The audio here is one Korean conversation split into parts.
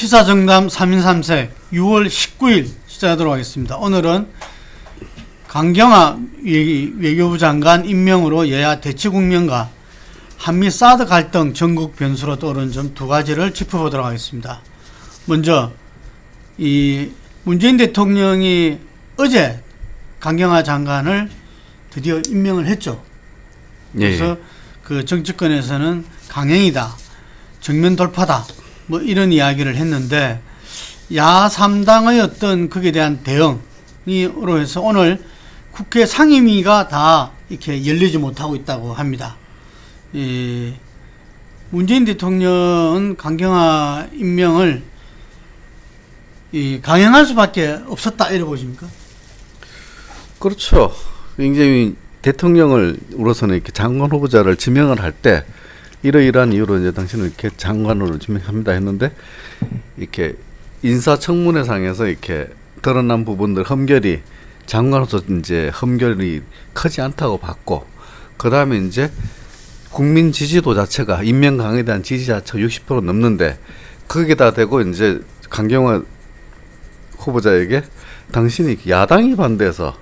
시사정담 3인 3색 6월 19일 시작하도록 하겠습니다. 오늘은 강경화 외- 외교부 장관 임명으로 여야 대치국면과 한미 사드 갈등 전국 변수로 떠오른 점 두 가지를 짚어보도록 하겠습니다. 먼저 이 문재인 대통령이 어제 강경화 장관을 드디어 임명을 했죠. 예, 그래서 그 정치권에서는 강행이다, 정면 돌파다, 뭐 이런 이야기를 했는데 야 3당의 어떤 거기에 대한 대응으로 해서 오늘 국회 상임위가 다 이렇게 열리지 못하고 있다고 합니다. 이 문재인 대통령은 강경화 임명을 이 강행할 수밖에 없었다 이래 보십니까? 그렇죠. 굉장히 대통령을 우로서는 이렇게 장관 후보자를 지명을 할 때 이러이러한 이유로 이제 당신을 이렇게 장관으로 지명합니다 했는데 이렇게 인사청문회상에서 이렇게 드러난 부분들 험결이 장관으로서 이제 험결이 크지 않다고 봤고 그 다음에 이제 국민 지지도 자체가 임명 강에 대한 지지 자체가 60% 넘는데 거기다 대고 이제 강경화 후보자에게 당신이 야당이 반대해서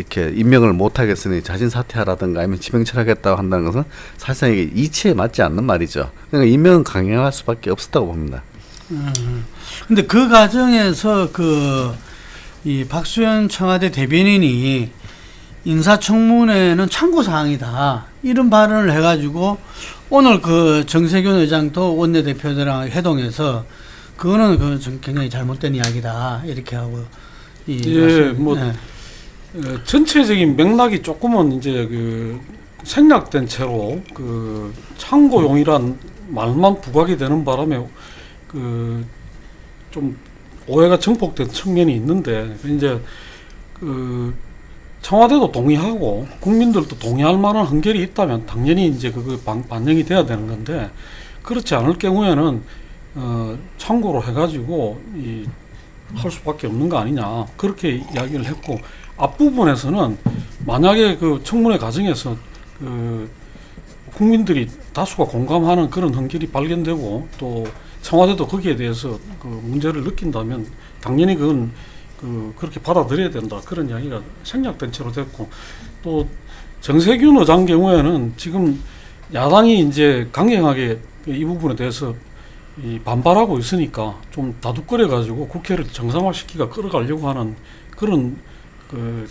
이렇게 임명을 못 하겠으니 자진 사퇴하라든가 아니면 지명철하겠다고 한다는 것은 사실상 이게 이치에 맞지 않는 말이죠. 그러니까 임명은 강행할 수밖에 없었다고 봅니다. 근데 그 과정에서 그 이 박수현 청와대 대변인이 인사청문회는 참고 사항이다 이런 발언을 해가지고 오늘 그 정세균 의장도 원내대표들랑 회동해서 그거는 그좀 굉장히 잘못된 이야기다 이렇게 하고 이 예, 말씀- 뭐 예. 어, 전체적인 맥락이 조금은 이제 그 생략된 채로 그 참고용이란 말만 부각이 되는 바람에 그 좀 오해가 증폭된 측면이 있는데 이제 그 청와대도 동의하고 국민들도 동의할 만한 한결이 있다면 당연히 이제 그거 반, 반영이 돼야 되는 건데 그렇지 않을 경우에는 어 참고로 해가지고 이 할 수밖에 없는 거 아니냐. 그렇게 이야기를 했고 앞부분에서는 만약에 그 청문회 과정에서 그 국민들이 다수가 공감하는 그런 한결이 발견되고 또 청와대도 거기에 대해서 그 문제를 느낀다면 당연히 그건 그 그렇게 받아들여야 된다. 그런 이야기가 생략된 채로 됐고 또 정세균 의장 경우에는 지금 야당이 이제 강경하게 이 부분에 대해서 이 반발하고 있으니까 좀 다독거려 가지고 국회를 정상화시키가 끌어가려고 하는 그런 그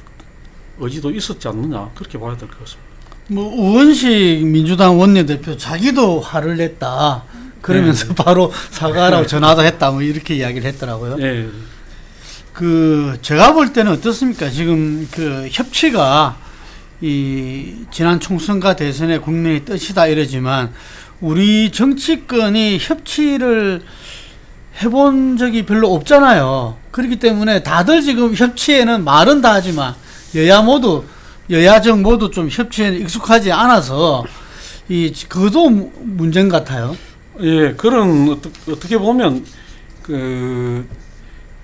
의지도 있었지 않느냐 그렇게 봐야 될 것 같습니다. 뭐 우원식 민주당 원내대표 자기도 화를 냈다 그러면서 네. 바로 사과하라고 전화도 했다 뭐 이렇게 이야기를 했더라고요. 예, 그 제가 볼 때는 어떻습니까? 지금 그 협치가 이 지난 총선과 대선의 국민의 뜻이다 이러지만 우리 정치권이 협치를 해본 적이 별로 없잖아요. 그렇기 때문에 다들 지금 협치에는 말은 다 하지만 여야 모두 여야정 모두 좀 협치에 익숙하지 않아서 이 그것도 무- 문제인 것 같아요. 예 그런 어떻게 보면 그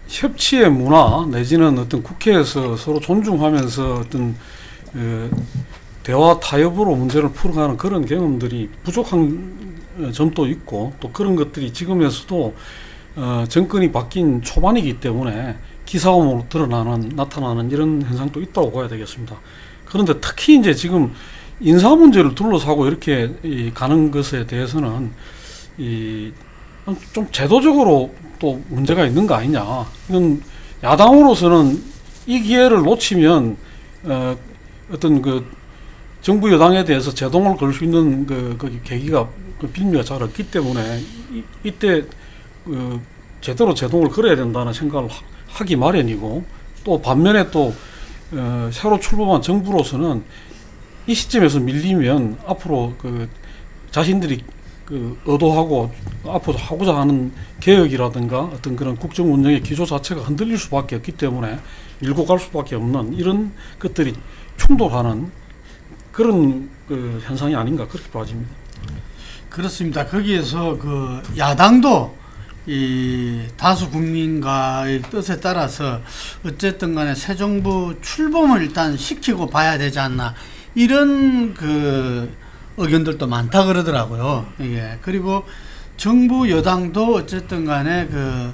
협치의 문화 내지는 어떤 국회에서 서로 존중하면서 어떤 그 대화 타협으로 문제를 풀어가는 그런 경험들이 부족한 어, 점도 있고 또 그런 것들이 지금에서도 어, 정권이 바뀐 초반이기 때문에 기사음으로 드러나는 나타나는 이런 현상도 있다고 봐야 되겠습니다. 그런데 특히 이제 지금 인사 문제를 둘러싸고 이렇게 이 가는 것에 대해서는 이좀 제도적으로 또 문제가 있는 거 아니냐. 이건 야당으로서는 이 기회를 놓치면 어, 어떤 그 정부 여당에 대해서 제동을 걸 수 있는 그, 그 계기가 그 빌미가 잘 없기 때문에 이, 이때 그 제대로 제동을 걸어야 된다는 생각을 하- 하기 마련이고 또 반면에 또 어, 새로 출범한 정부로서는 이 시점에서 밀리면 앞으로 그 자신들이 그 의도하고 앞으로 하고자 하는 개혁이라든가 어떤 그런 국정 운영의 기조 자체가 흔들릴 수밖에 없기 때문에 밀고 갈 수밖에 없는 이런 것들이 충돌하는 그런 그 현상이 아닌가 그렇게 봐집니다. 그렇습니다. 거기에서 그 야당도 이 다수 국민과의 뜻에 따라서 어쨌든 간에 새 정부 출범을 일단 시키고 봐야 되지 않나 이런 그 의견들도 많다 그러더라고요. 이게 그리고 정부 여당도 어쨌든 간에 그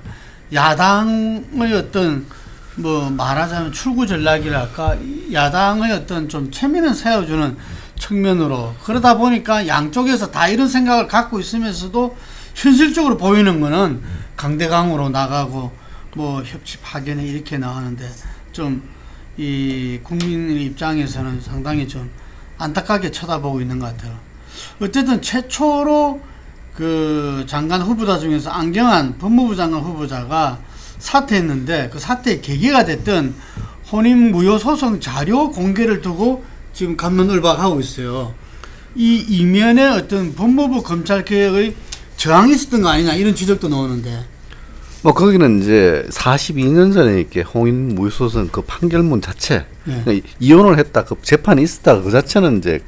야당의 어떤 뭐 말하자면 출구 전략이랄까 야당의 어떤 좀 체면을 세워주는 측면으로 그러다 보니까 양쪽에서 다 이런 생각을 갖고 있으면서도 현실적으로 보이는 거는 강대강으로 나가고 뭐 협치 파견에 이렇게 나가는데 좀 이 국민의 입장에서는 상당히 좀 안타깝게 쳐다보고 있는 것 같아요. 어쨌든 최초로 그 장관 후보자 중에서 안경환 법무부 장관 후보자가 사퇴했는데 그 사퇴의 계기가 됐던 혼인 무효 소송 자료 공개를 두고 지금 감론을박하고 있어요. 이 이면에 어떤 법무부 검찰 개혁의 저항이 있었던 거 아니냐 이런 지적도 나오는데 뭐 거기는 이제 42년 전에 이렇게 홍인 무효소송 그 판결문 자체 예. 그러니까 이혼을 했다 그 재판이 있었다 그 자체는 이제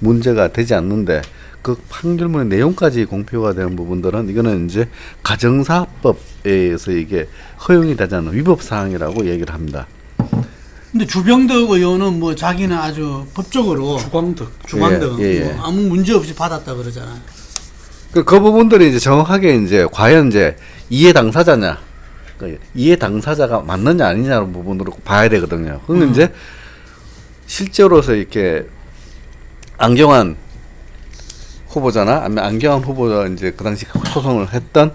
문제가 되지 않는데 그 판결문의 내용까지 공표가 되는 부분들은 이거는 이제 가정사법에 의해서 이게 허용이 되지 않는 위법 사항이라고 얘기를 합니다. 근데 주병덕 의원은 뭐 자기는 아주 법적으로 주광덕 주관등 예, 예, 예. 뭐 아무 문제 없이 받았다 그러잖아요. 그, 그 부분들이 이제 정확하게 이제 과연 이제 이해 당사자냐, 그 이해 당사자가 맞느냐 아니냐는 부분으로 봐야 되거든요. 근데 음. 이제 실제로서 이렇게 안경환 후보자나 아니면 안경환 후보자 이제 그 당시 소송을 했던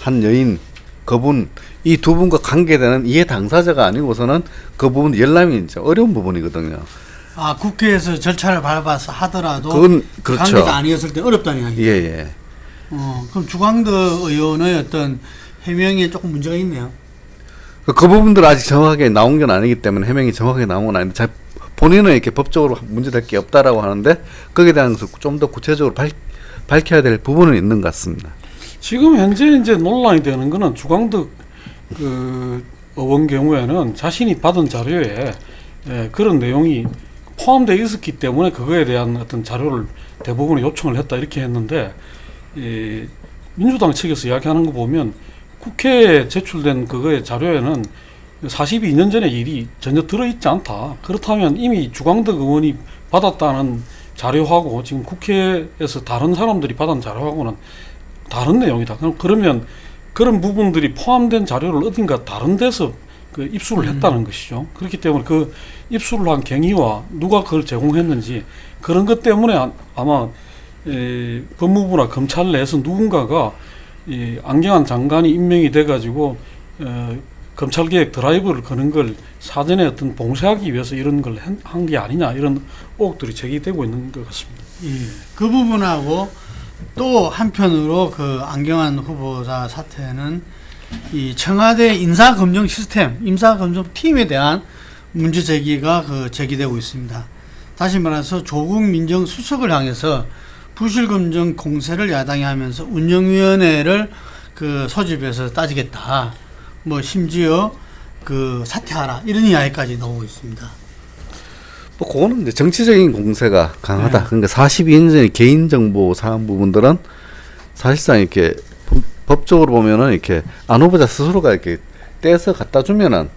한 여인 그분 이 두 분과 관계되는 이해 당사자가 아니고서는 그 부분 열람이 이제 어려운 부분이거든요. 아 국회에서 절차를 밟아서 하더라도 그건 그렇죠. 관계가 아니었을 때 어렵다는 이야기. 예 예. 어, 그럼 주광덕 의원의 어떤 해명에 조금 문제가 있네요. 그, 그 부분들 아직 정확하게 나온 건 아니기 때문에 해명이 정확하게 나온 건 아닌데 자, 본인은 이렇게 법적으로 문제될 게 없다라고 하는데 거기에 대해서 좀 더 구체적으로 밝, 밝혀야 될 부분은 있는 것 같습니다. 지금 현재 이제 논란이 되는 거는 주광덕 그 의원 경우에는 자신이 받은 자료에 예, 그런 내용이 포함되어 있었기 때문에 그거에 대한 어떤 자료를 대부분 요청을 했다 이렇게 했는데 이 민주당 측에서 이야기하는 거 보면 국회에 제출된 그거의 자료에는 42년 전의 일이 전혀 들어있지 않다. 그렇다면 이미 주광덕 의원이 받았다는 자료하고 지금 국회에서 다른 사람들이 받은 자료하고는 다른 내용이다. 그럼 그러면 그런 부분들이 포함된 자료를 어딘가 다른 데서 그 입수를 했다는 것이죠. 그렇기 때문에 그 입수를 한 경위와 누가 그걸 제공했는지 그런 것 때문에 아- 아마 에, 법무부나 검찰 내에서 누군가가 이 안경환 장관이 임명이 돼가지고 어, 검찰 개혁 드라이브를 거는 걸 사전에 어떤 봉쇄하기 위해서 이런 걸 한 게 아니냐 이런 의혹들이 제기되고 있는 것 같습니다. 예. 그 부분하고 또 한편으로 그 안경환 후보자 사태는 이 청와대 인사검증 시스템, 인사검증 팀에 대한 문제 제기가 그 제기되고 있습니다. 다시 말해서 조국 민정수석을 향해서 부실검증 공세를 야당이 하면서 운영위원회를 그 소집해서 따지겠다. 뭐 심지어 그 사퇴하라 이런 이야기까지 나오고 있습니다. 뭐 그거는 이제 정치적인 공세가 강하다. 네. 그러니까 42년 전의 개인 정보 사안 부분들은 사실상 이렇게 법- 법적으로 보면은 이렇게 안 후보자 스스로가 이렇게 떼서 갖다 주면은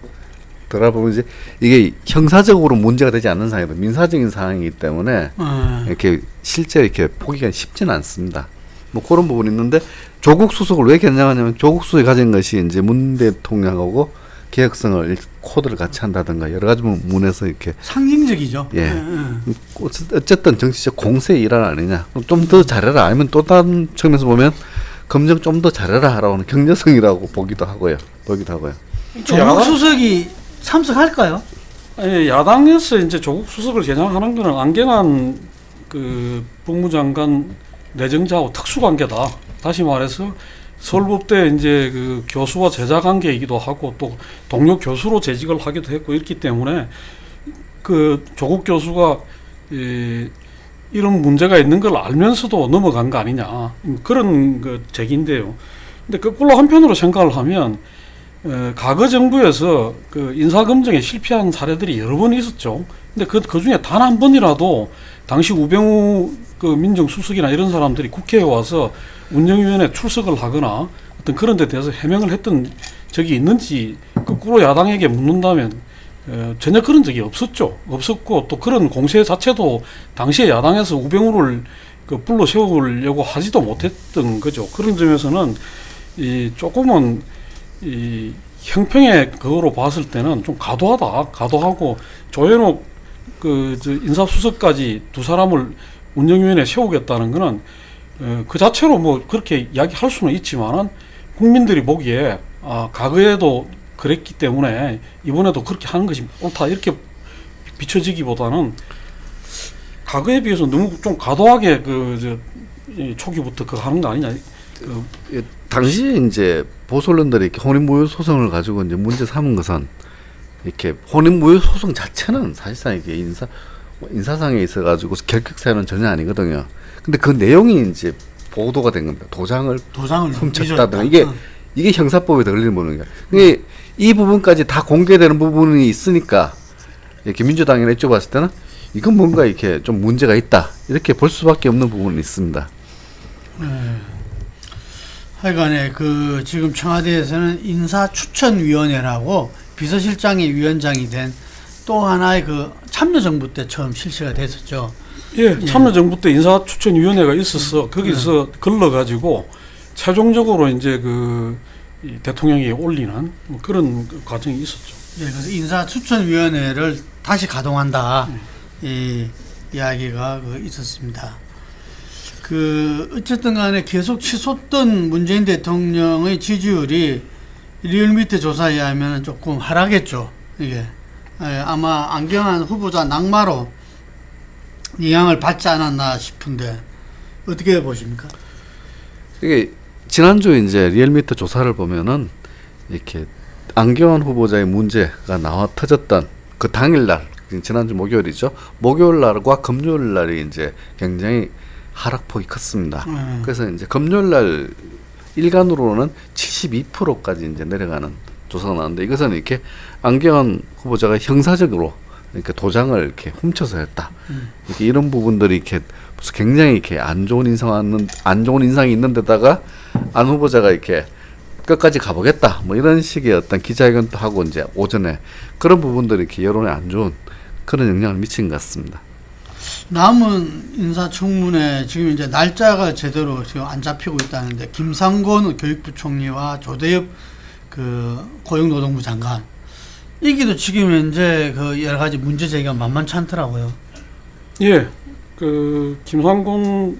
들어보면 이제 이게 형사적으로 문제가 되지 않는 상황이다. 민사적인 상황이기 때문에 어, 이렇게 실제 이렇게 보기가 쉽지는 않습니다. 뭐 그런 부분이 있는데 조국 수석을 왜 겨냥하냐면 조국 수석이 가진 것이 이제 문 대통령하고 개혁성을 일- 코드를 같이 한다든가 여러 가지 부분에서 이렇게 상징적이죠. 예. 예. 어쨌든 정치적 공세 일환 아니냐. 좀 더 잘해라. 아니면 또 다른 측면에서 보면 검증 좀 더 잘해라. 라는 격려성이라고 보기도 하고요. 보기도 하고요. 조국 수석이 참석할까요? 예, 야당에서 이제 조국 수석을 겨냥하는 거는 안경환 그 법무장관 내정자하고 특수관계다. 다시 말해서 서울법대 이제 그 교수와 제자 관계이기도 하고 또 동료 교수로 재직을 하기도 했고 이렇기 때문에 그 조국 교수가 이 이런 문제가 있는 걸 알면서도 넘어간 거 아니냐 그런 그 제기인데요. 근데 거꾸로 한편으로 생각을 하면 어, 과거 정부에서 그 인사검증에 실패한 사례들이 여러 번 있었죠. 근데 그, 그 중에 단 한 번이라도 당시 우병우 그 민정수석이나 이런 사람들이 국회에 와서 운영위원회 출석을 하거나 어떤 그런 데 대해서 해명을 했던 적이 있는지 거꾸로 야당에게 묻는다면 어, 전혀 그런 적이 없었죠. 없었고 또 그런 공세 자체도 당시에 야당에서 우병우를 그 불러 세우려고 하지도 못했던 거죠. 그런 점에서는 이 조금은 이 형평의 그거로 봤을 때는 좀 과도하다. 과도하고 조현옥 그저 인사수석까지 두 사람을 운영위원회 에 세우겠다는 거는 어, 그 자체로 뭐 그렇게 이야기할 수는 있지만은 국민들이 보기에 아 과거에도 그랬기 때문에 이번에도 그렇게 하는 것이 옳다 이렇게 비춰지기보다는 과거에 비해서 너무 좀 과도하게 그저 초기부터 그 하는 거 아니냐. 그 예, 당시에 이제 보수론들이 이렇게 혼인무효 소송을 가지고 이제 문제 삼은 것은 이렇게 혼인무효 소송 자체는 사실상 이게 인사 인사상에 있어 가지고 결격 사유는 전혀 아니거든요. 근데 그 내용이 이제 보도가 된 겁니다. 도장을 도장을 훔쳤다든. 이게 어. 이게 형사법에 걸리는 거예요. 이게 이 부분까지 다 공개되는 부분이 있으니까 이렇게 민주당이나 이쪽 봤을 때는 이건 뭔가 이렇게 좀 문제가 있다 이렇게 볼 수밖에 없는 부분이 있습니다. 하여간에 그 지금 청와대에서는 인사추천위원회라고 비서실장이 위원장이 된 또 하나의 그 참여정부 때 처음 실시가 됐었죠. 예, 참여정부 때 인사추천위원회가 있어서 거기서 걸러가지고 최종적으로 이제 그이 대통령이 올리는 뭐 그런 그 과정이 있었죠. 예, 그래서 인사추천위원회를 다시 가동한다. 이 이야기가 그 있었습니다. 그 어쨌든 간에 계속 치솟던 문재인 대통령의 지지율이 리얼미터 조사에 의하면 조금 하락했죠. 이게 예, 아마 안경환 후보자 낙마로 영향을 받지 않았나 싶은데 어떻게 보십니까? 이게 지난주 이제 리얼미터 조사를 보면은 이렇게 안경환 후보자의 문제가 나와 터졌던 그 당일날 지난주 목요일이죠. 목요일 날과 금요일 날이 이제 굉장히 하락폭이 컸습니다. 음. 그래서 이제 금요일 날 일간으로는 72%까지 이제 내려가는 조사가 나왔는데 이것은 이렇게 안경환 후보자가 형사적으로 이렇게 도장을 이렇게 훔쳐서 했다. 음. 이렇게 이런 부분들이 이렇게 무슨 굉장히 이렇게 안 좋은 인상 하는 안 좋은 인상이 있는 데다가 안 후보자가 이렇게 끝까지 가보겠다. 뭐 이런 식의 어떤 기자회견도 하고 이제 오전에 그런 부분들이 이렇게 여론에 안 좋은 그런 영향을 미친 것 같습니다. 남은 인사청문회 지금 이제 날짜가 제대로 지금 안 잡히고 있다는데 김상곤 교육부 총리와 조대엽 그 고용노동부 장관 이기도 지금 현재 그 여러 가지 문제 제기가 만만치 않더라고요. 예, 그 김상곤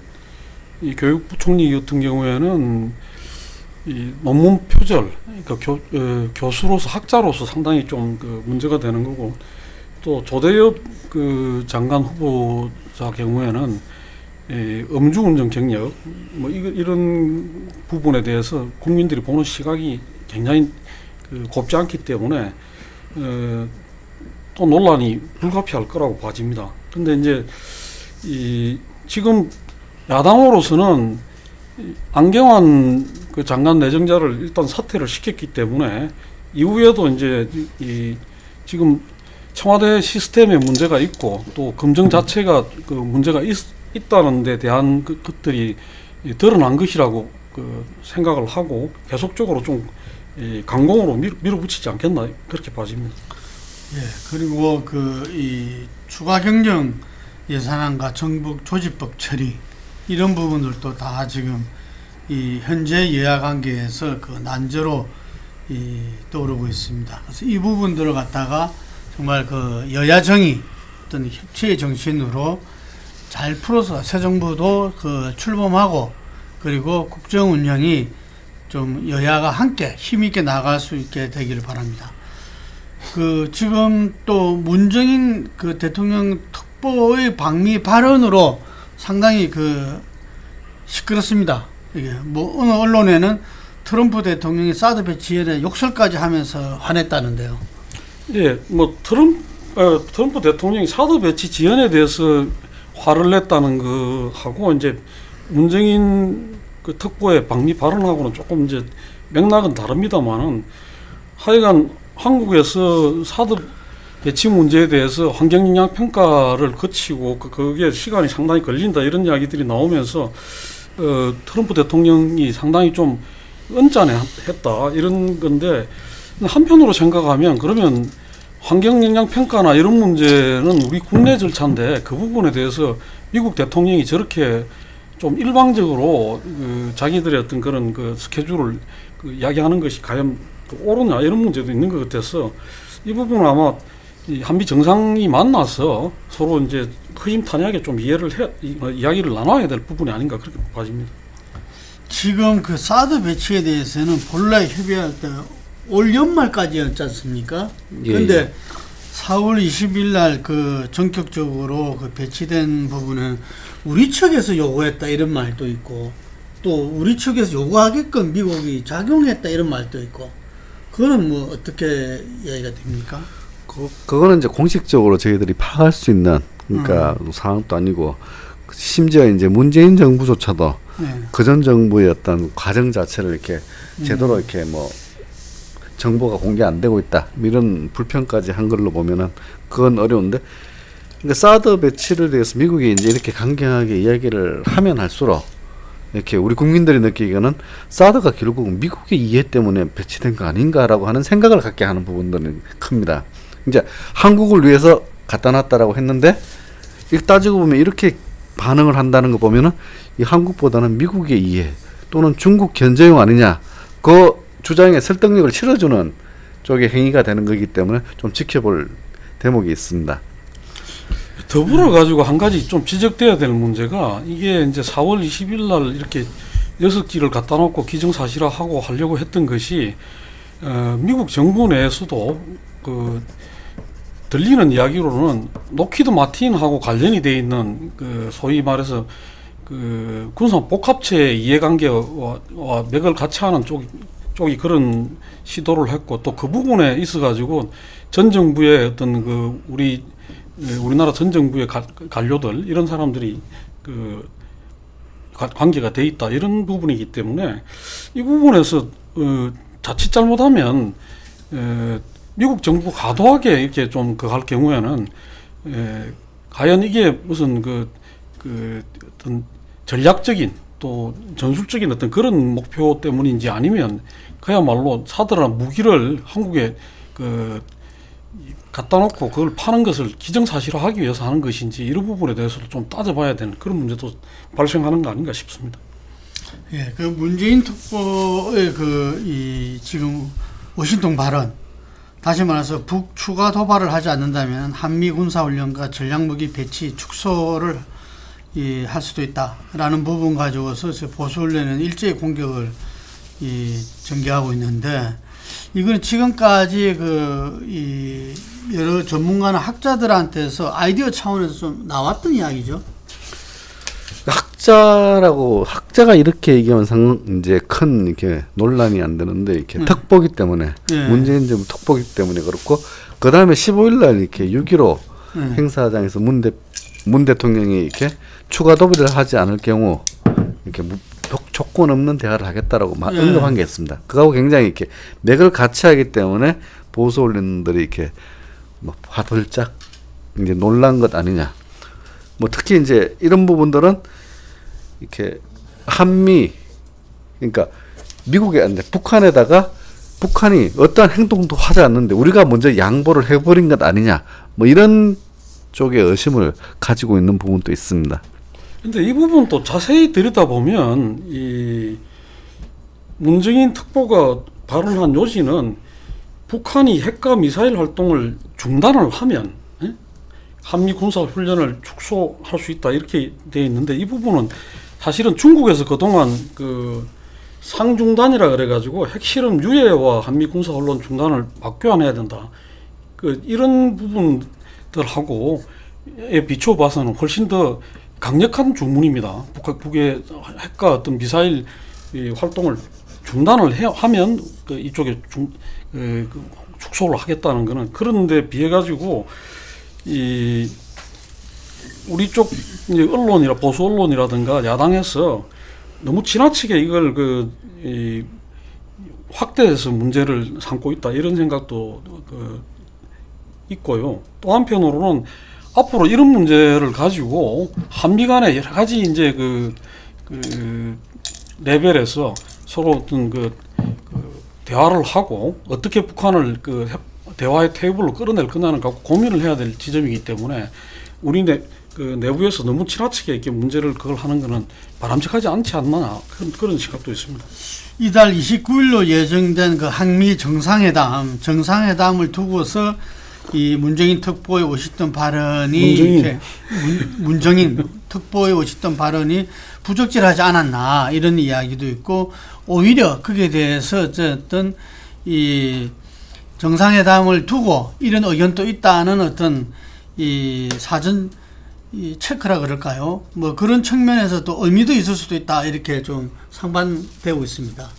이 교육부 총리 같은 경우에는 이 논문 표절, 그러니까 교, 어, 교수로서 학자로서 상당히 좀 그 문제가 되는 거고 또 조대엽 그 장관 후보자 경우에는 이 음주운전 경력 뭐 이거 이런 부분에 대해서 국민들이 보는 시각이 굉장히 그 곱지 않기 때문에 어, 또 논란이 불가피할 거라고 봐집니다. 근데 이제 이 지금 야당으로서는 이 안경환 그 장관 내정자를 일단 사퇴를 시켰기 때문에 이후에도 이제 이, 이 지금 청와대 시스템에 문제가 있고 또 검증 자체가 그 문제가 있, 있다는 데 대한 그, 것들이 이 드러난 것이라고 그 생각을 하고 계속적으로 좀이 강공으로 밀, 밀어붙이지 않겠나 그렇게 봐집니다. 예, 그리고 그 이 추가 경정 예산안과 정부 조직법 처리 이런 부분들도 다 지금 이 현재 여야 관계에서 그 난제로 이 떠오르고 있습니다. 그래서 이 부분들을 갖다가 정말 그 여야 정의 어떤 협치의 정신으로 잘 풀어서 새 정부도 그 출범하고 그리고 국정 운영이 좀 여야가 함께 힘있게 나갈 수 있게 되기를 바랍니다. 그 지금 또 문정인 그 대통령 특보의 방미 발언으로 상당히 그 시끄럽습니다. 이게 뭐 어느 언론에는 트럼프 대통령이 사드 배치에 욕설까지 하면서 화냈다는데요. 예, 뭐 트럼프, 어, 트럼프 대통령이 사드 배치 지연에 대해서 화를 냈다는 거 하고 이제 문정인 그 특보의 방미 발언하고는 조금 이제 맥락은 다릅니다만은 하여간 한국에서 사드 배치 문제에 대해서 환경 영향 평가를 거치고 그- 그게 시간이 상당히 걸린다 이런 이야기들이 나오면서 어, 트럼프 대통령이 상당히 좀 언짢아 했다 이런 건데 한편으로 생각하면 그러면 환경 영향 평가나 이런 문제는 우리 국내 절차인데 그 부분에 대해서 미국 대통령이 저렇게 좀 일방적으로 그 자기들의 어떤 그런 그 스케줄을 그 이야기하는 것이 과연 그 옳으냐 이런 문제도 있는 것 같아서 이 부분은 아마 이 한미 정상이 만나서 서로 이제 허심탄회하게 좀 이해를 해 이, 어, 이야기를 나눠야 될 부분이 아닌가 그렇게 봐집니다. 지금 그 사드 배치에 대해서는 본래 협의할 때 올 연말까지였지 않습니까? 예, 근데 4월 20일 날 그 전격적으로 그 배치된 부분은 우리 측에서 요구했다 이런 말도 있고 또 우리 측에서 요구하게끔 미국이 작용했다 이런 말도 있고 그거는 뭐 어떻게 이야기가 됩니까? 그, 그거는 이제 공식적으로 저희들이 파악할 수 있는 그러니까 상황도 아니고 심지어 이제 문재인 정부조차도 네. 그전 정부의 어떤 과정 자체를 이렇게 제대로 이렇게 뭐 정보가 공개 안 되고 있다 뭐 이런 불평까지 한 걸로 보면은 그건 어려운데 그러니까 사드 배치를 대해서 미국이 이제 이렇게 강경하게 이야기를 하면 할수록 이렇게 우리 국민들이 느끼기에는 사드가 결국 미국의 이해 때문에 배치된 거 아닌가라고 하는 생각을 갖게 하는 부분들은 큽니다. 이제 한국을 위해서 갖다 놨다라고 했는데 이 따지고 보면 이렇게 반응을 한다는 거 보면은 이 한국보다는 미국의 이해 또는 중국 견제용 아니냐 그 주장에 설득력을 실어주는 쪽의 행위가 되는 거기 때문에 좀 지켜볼 대목이 있습니다. 더불어 가지고 한 가지 좀 지적돼야 될 문제가 이게 이제 4월 20일 날 이렇게 여섯 기를 갖다 놓고 기정사실화하고 하려고 했던 것이 어, 미국 정부 내에서도 그 들리는 이야기로는 노키드 마틴하고 관련이 돼 있는 그 소위 말해서 그 군산 복합체 이해관계와 와 맥을 같이 하는 쪽 쪽이 그런 시도를 했고 또 그 부분에 있어 가지고 전 정부의 어떤 그 우리 예, 우리나라 전 정부의 가- 관료들 이런 사람들이 그 가- 관계가 돼 있다 이런 부분이기 때문에 이 부분에서 어, 자칫 잘못하면 에, 미국 정부 과도하게 이렇게 좀 그 할 경우에는 에, 과연 이게 무슨 그, 그 어떤 전략적인 또 전술적인 어떤 그런 목표 때문인지 아니면 그야말로 사들한 무기를 한국에 그 이- 갖다 놓고 그걸 파는 것을 기정사실화하기 위해서 하는 것인지 이런 부분에 대해서도 좀 따져봐야 되는 그런 문제도 발생하는 거 아닌가 싶습니다. 예, 그 문재인 특보의 그 이 지금 워싱턴 발언 다시 말해서 북 추가 도발을 하지 않는다면 한미 군사 훈련과 전략 무기 배치 축소를 이, 할 수도 있다라는 부분 가지고서 저 보수 훈련은 일제히 공격을 이, 전개하고 있는데 이건 지금까지 그 이, 여러 전문가나 학자들한테서 아이디어 차원에서 좀 나왔던 이야기죠. 학자라고 학자가 이렇게 얘기하면 상 이제 큰 이렇게 논란이 안 되는데 이렇게 네. 특보기 때문에 네. 문재인 정부 특보기 때문에 그렇고 그 다음에 15일 날 이렇게 6.15 네. 행사장에서 문, 대, 문 대통령이 이렇게 추가 도발을 하지 않을 경우 이렇게 무, 조- 조건 없는 대화를 하겠다라고 마- 네. 언급한 게 있습니다. 그거하고 굉장히 이렇게 맥을 같이 하기 때문에 보수 언론들이 이렇게 뭐 화들짝 이제 놀란 것 아니냐. 뭐 특히 이제 이런 부분들은 이렇게 한미 그러니까 미국에 아니 북한에다가 북한이 어떠한 행동도 하지 않는데 우리가 먼저 양보를 해버린 것 아니냐 뭐 이런 쪽의 의심을 가지고 있는 부분도 있습니다. 근데 이 부분 또 자세히 들여다보면 이 문정인 특보가 발언한 요지는 북한이 핵과 미사일 활동을 중단을 하면 예? 한미 군사 훈련을 축소할 수 있다 이렇게 돼 있는데 이 부분은 사실은 중국에서 그동안 그 상중단이라 그래가지고 핵실험 유예와 한미 군사 훈련 중단을 막교환해야 된다. 그 이런 부분들 하고 에 비추어 봐서는 훨씬 더 강력한 주문입니다. 북한 북의 핵과 어떤 미사일 이 활동을 중단을 해, 하면 그 이쪽에 중, 그, 그 축소를 하겠다는 거는 그런데 비해 가지고 이 우리 쪽 언론이라 보수 언론이라든가 야당에서 너무 지나치게 이걸 그 이, 확대해서 문제를 삼고 있다 이런 생각도 그 있고요. 또 한편으로는 앞으로 이런 문제를 가지고 한미 간에 여러 가지 이제 그, 그 레벨에서 서로 어떤 그, 그 대화를 하고 어떻게 북한을 그 협- 대화의 테이블로 끌어낼 거냐는 갖고 고민을 해야 될 지점이기 때문에 우리네 그 내부에서 너무 지나치게 이렇게 문제를 그걸 하는 거는 바람직하지 않지 않나 그런 그런 시각도 있습니다. 이달 29일로 예정된 그 한미 정상회담, 정상회담을 두고서 이 문정인 특보에 오셨던 발언이 문정인. 이렇게 문, 문정인 특보에 오셨던 발언이 부적절하지 않았나 이런 이야기도 있고 오히려 거기에 대해서 어쨌든 이 정상회담을 두고 이런 의견도 있다는 어떤 이 사전 이 체크라 그럴까요? 뭐 그런 측면에서 또 의미도 있을 수도 있다 이렇게 좀 상반되고 있습니다.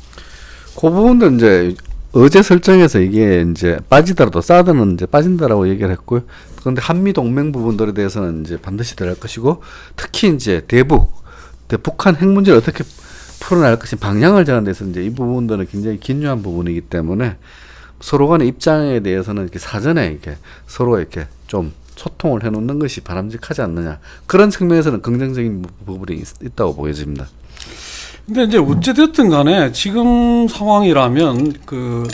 그 부분도 이제 어제 설정에서 이게 이제 빠지더라도 사드는 이제 빠진다라고 얘기를 했고요. 그런데 한미 동맹 부분들에 대해서는 이제 반드시 들어갈 것이고 특히 이제 대북, 대- 북한 핵 문제를 어떻게 풀어나갈 것인 방향을 정하는 데서 이제 이 부분들은 굉장히 긴요한 부분이기 때문에 서로 간의 입장에 대해서는 이렇게 사전에 이렇게 서로가 이렇게 좀 소통을 해놓는 것이 바람직하지 않느냐 그런 측면에서는 긍정적인 부- 부분이 있, 있다고 보여집니다. 근데 이제 어찌됐든 간에 지금 상황이라면 그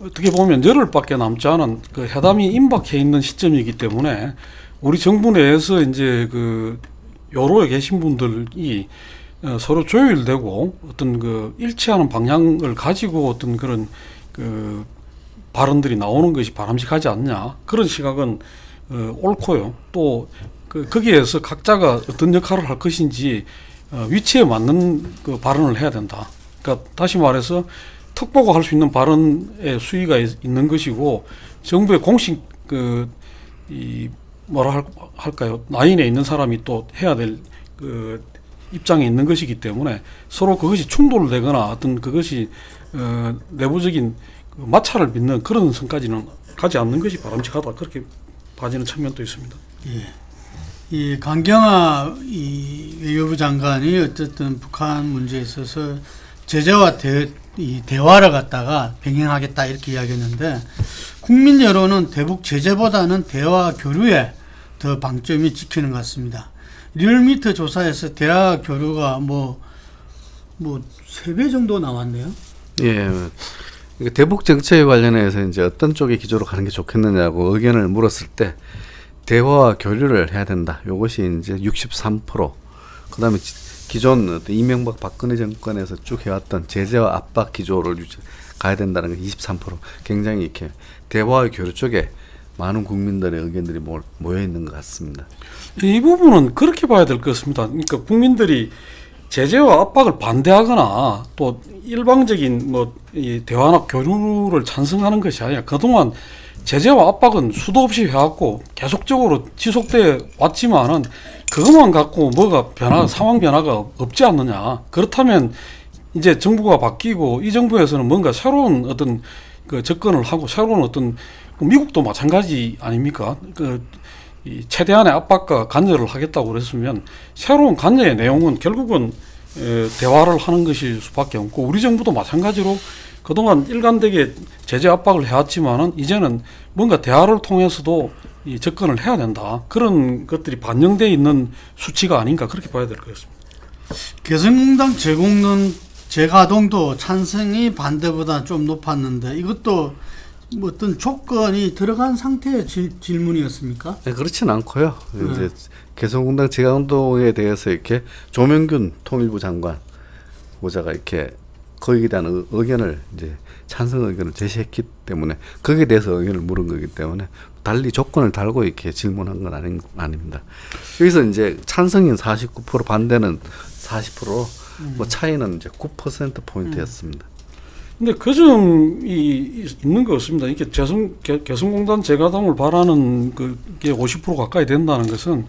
어떻게 보면 열흘밖에 남지 않은 그 회담이 임박해 있는 시점이기 때문에 우리 정부 내에서 이제 그 여로에 계신 분들이 어, 서로 조율되고 어떤 그 일치하는 방향을 가지고 어떤 그런 그 발언들이 나오는 것이 바람직하지 않냐 그런 시각은 어, 옳고요. 또 그 거기에서 각자가 어떤 역할을 할 것인지 어, 위치에 맞는 그 발언을 해야 된다. 그러니까 다시 말해서 특보가 할 수 있는 발언의 수위가 있- 있는 것이고 정부의 공식 그 이 뭐라 할, 할까요 라인에 있는 사람이 또 해야 될그 입장에 있는 것이기 때문에 서로 그것이 충돌되거나 어떤 그것이 어, 내부적인 그 마찰을 빚는 그런 선까지는 가지 않는 것이 바람직하다 그렇게 봐지는 측면도 있습니다. 이 강경화 이 외교부 장관이 어쨌든 북한 문제에 있어서 제재와 대, 이 대화를 갖다가 병행하겠다 이렇게 이야기했는데 국민 여론은 대북 제재보다는 대화 교류에 더 방점이 찍히는 것 같습니다. 리얼미터 조사에서 대화 교류가 뭐 뭐 세 배 정도 나왔네요. 예. 그러니까 대북 정책에 관련해서 이제 어떤 쪽의 기조로 가는 게 좋겠느냐고 의견을 물었을 때 대화와 교류를 해야 된다. 요것이 이제 63%. 그다음에 지- 기존 이명박 박근혜 정권에서 쭉 해왔던 제재와 압박 기조를 유지, 가야 된다는 게 23%. 굉장히 이렇게 대화와 교류 쪽에 많은 국민들의 의견들이 모- 모여 있는 것 같습니다. 이 부분은 그렇게 봐야 될 것 같습니다. 그러니까 국민들이 제재와 압박을 반대하거나 또 일방적인 뭐 이 대화나 교류를 찬성하는 것이 아니라 그동안 제재와 압박은 수도 없이 해왔고 계속적으로 지속돼 왔지만은 그것만 갖고 뭐가 변화 상황 변화가 없지 않느냐 그렇다면 이제 정부가 바뀌고 이 정부에서는 뭔가 새로운 어떤 그 접근을 하고 새로운 어떤 미국도 마찬가지 아닙니까? 그이 최대한의 압박과 간여를 하겠다고 그랬으면 새로운 간여의 내용은 결국은 에, 대화를 하는 것일 수밖에 없고 우리 정부도 마찬가지로 그동안 일관되게 제재 압박을 해왔지만은 이제는 뭔가 대화를 통해서도 이 접근을 해야 된다 그런 것들이 반영돼 있는 수치가 아닌가 그렇게 봐야 될 것 같습니다. 개성공단 재공론 재가동도 찬성이 반대보다 좀 높았는데 이것도 뭐 어떤 조건이 들어간 상태의 질, 질문이었습니까? 네, 그렇진 않고요. 네. 이제 개성공단 재가동에 대해서 이렇게 조명균 통일부 장관 보자가 이렇게 거기에 대한 의- 의견을 이제 찬성 의견을 제시했기 때문에 거기에 대해서 의견을 물은 거기 때문에 달리 조건을 달고 이렇게 질문한 건 아닌, 아닙니다. 여기서 이제 찬성인 49% 반대는 40%뭐 음. 차이는 이제 9% 포인트였습니다. 근데 그 점이 있는 것 같습니다. 이게 재성, 개, 개성공단 재가동을 바라는 그게 50% 가까이 된다는 것은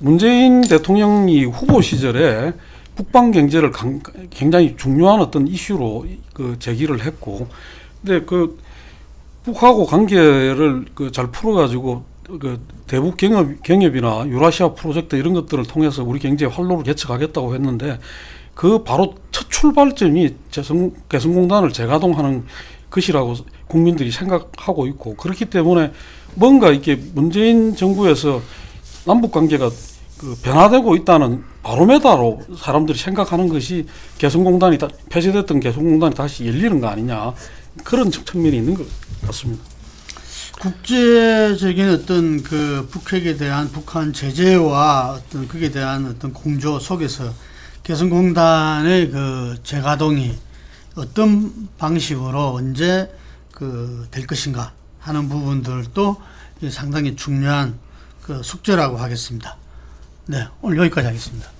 문재인 대통령이 후보 시절에 북방 경제를 강, 굉장히 중요한 어떤 이슈로 그 제기를 했고, 근데 그 북하고 관계를 그 잘 풀어가지고 그 대북 경협, 경협이나 유라시아 프로젝트 이런 것들을 통해서 우리 경제 활로를 개척하겠다고 했는데 그 바로 첫 출발점이 재성, 개성공단을 재가동하는 것이라고 국민들이 생각하고 있고 그렇기 때문에 뭔가 이렇게 문재인 정부에서 남북 관계가 그 변화되고 있다는 바로메다로 사람들이 생각하는 것이 개성공단이 다, 폐쇄됐던 개성공단이 다시 열리는 거 아니냐 그런 측면이 있는 것 같습니다. 국제적인 어떤 그 북핵에 대한 북한 제재와 어떤 그에 대한 어떤 공조 속에서 개성공단의 그 재가동이 어떤 방식으로 언제 그 될 것인가 하는 부분들도 이 상당히 중요한 그 숙제라고 하겠습니다. 네, 오늘 여기까지 하겠습니다.